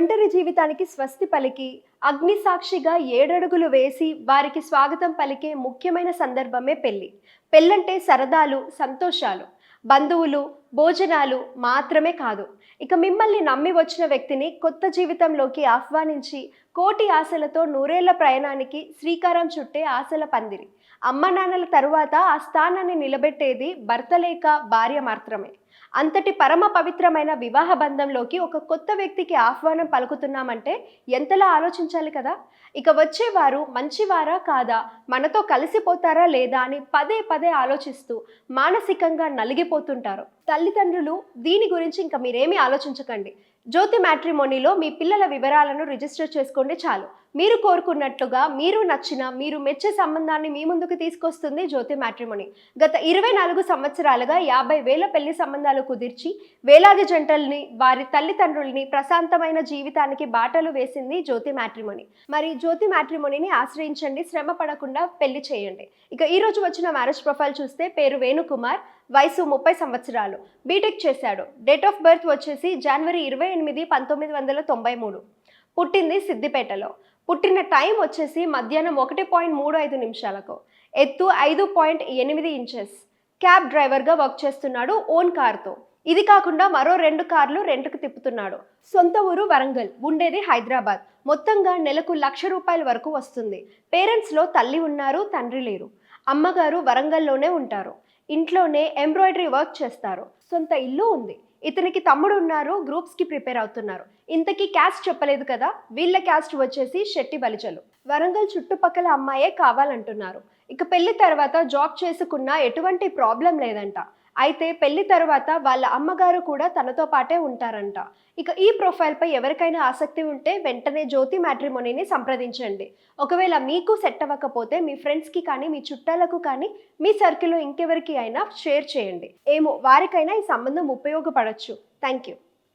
ఒంటరి జీవితానికి స్వస్తి పలికి అగ్నిసాక్షిగా ఏడడుగులు వేసి వారికి స్వాగతం పలికే ముఖ్యమైన సందర్భమే పెళ్ళి పెళ్ళంటే సరదాలు సంతోషాలు. బంధువులు భోజనాలు మాత్రమే కాదు. ఇక మిమ్మల్ని నమ్మి వచ్చిన వ్యక్తిని కొత్త జీవితంలోకి ఆహ్వానించి కోటి ఆశలతో నూరేళ్ళ ప్రయాణానికి శ్రీకారం చుట్టే ఆశల పందిరి. అమ్మ నాన్నల తరువాత ఆ స్థానాన్ని నిలబెట్టేది భర్త లేక భార్య మాత్రమే. అంతటి పరమ పవిత్రమైన వివాహ బంధంలోకి ఒక కొత్త వ్యక్తికి ఆహ్వానం పలుకుతున్నామంటే ఎంతలా ఆలోచించాలి కదా? ఇక వచ్చేవారు మంచివారా కాదా? మనతో కలిసిపోతారా లేదా అని పదే పదే ఆలోచిస్తూ మానసికంగా నలిగిపోతుంటారు. తల్లిదండ్రులు దీని గురించి ఇంకా మీరేమీ ఆలోచించకండి. జ్యోతి మ్యాట్రిమోనీలో మీ పిల్లల వివరాలను రిజిస్టర్ చేసుకోండి చాలు. మీరు కోరుకున్నట్లుగా మీరు నచ్చిన మీరు మెచ్చే సంబంధాన్ని మీ ముందుకు తీసుకొస్తుంది జ్యోతి మ్యాట్రిమోని. గత ఇరవై నాలుగు సంవత్సరాలుగా యాభై వేల పెళ్ళి సంబంధాలు కుదిర్చి వేలాది జంటల్ని వారి తల్లిదండ్రుల్ని ప్రశాంతమైన జీవితానికి బాటలు వేసింది జ్యోతి మ్యాట్రిమోని. మరి జ్యోతి మ్యాట్రిమోనిని ఆశ్రయించండి శ్రమ పడకుండా పెళ్ళి చేయండి. ఇక ఈ రోజు వచ్చిన మ్యారేజ్ ప్రొఫైల్ చూస్తే పేరు వేణుకుమార్ వయసు ముప్పై సంవత్సరాలు. బీటెక్ చేశాడు. డేట్ ఆఫ్ బర్త్ వచ్చేసి జనవరి ఇరవై ఎనిమిది పంతొమ్మిది వందల తొంభై మూడు. పుట్టింది సిద్దిపేటలో. పుట్టిన టైం వచ్చేసి మధ్యాహ్నం ఒకటి పాయింట్ మూడు ఐదు నిమిషాలకు. ఎత్తు ఐదు పాయింట్ ఎనిమిది ఇంచెస్. క్యాబ్ డ్రైవర్గా వర్క్ చేస్తున్నాడు ఓన్ కార్తో. ఇది కాకుండా మరో రెండు కార్లు రెంట్కు తిప్పుతున్నాడు. సొంత ఊరు వరంగల్ ఉండేది హైదరాబాద్. మొత్తంగా నెలకు లక్ష రూపాయల వరకు వస్తుంది. పేరెంట్స్లో తల్లి ఉన్నారు తండ్రి లేరు. అమ్మగారు వరంగల్లోనే ఉంటారు. ఇంట్లోనే ఎంబ్రాయిడరీ వర్క్ చేస్తారు. సొంత ఇల్లు ఉంది. ఇతనికి తమ్ముడు ఉన్నారు గ్రూప్స్కి ప్రిపేర్ అవుతున్నారు. ఇంతకీ క్యాస్ట్ చెప్పలేదు కదా? వీళ్ళ క్యాస్ట్ వచ్చేసి శెట్టి బలిజలు. వరంగల్ చుట్టుపక్కల అమ్మాయే కావాలంటున్నారు. ఇక పెళ్ళి తర్వాత జాబ్ చేసుకున్నా ఎటువంటి ప్రాబ్లం లేదంట. అయితే పెళ్ళి తర్వాత వాళ్ళ అమ్మగారు కూడా తనతో పాటే ఉంటారంట. ఇక ఈ ప్రొఫైల్పై ఎవరికైనా ఆసక్తి ఉంటే వెంటనే జ్యోతి మ్యాట్రిమోనీని సంప్రదించండి. ఒకవేళ మీకు సెట్ అవ్వకపోతే మీ ఫ్రెండ్స్కి కానీ మీ చుట్టాలకు కానీ మీ సర్కిల్లో ఇంకెవరికి అయినా షేర్ చేయండి. ఏమో వారికైనా ఈ సంబంధం ఉపయోగపడచ్చు. Thank you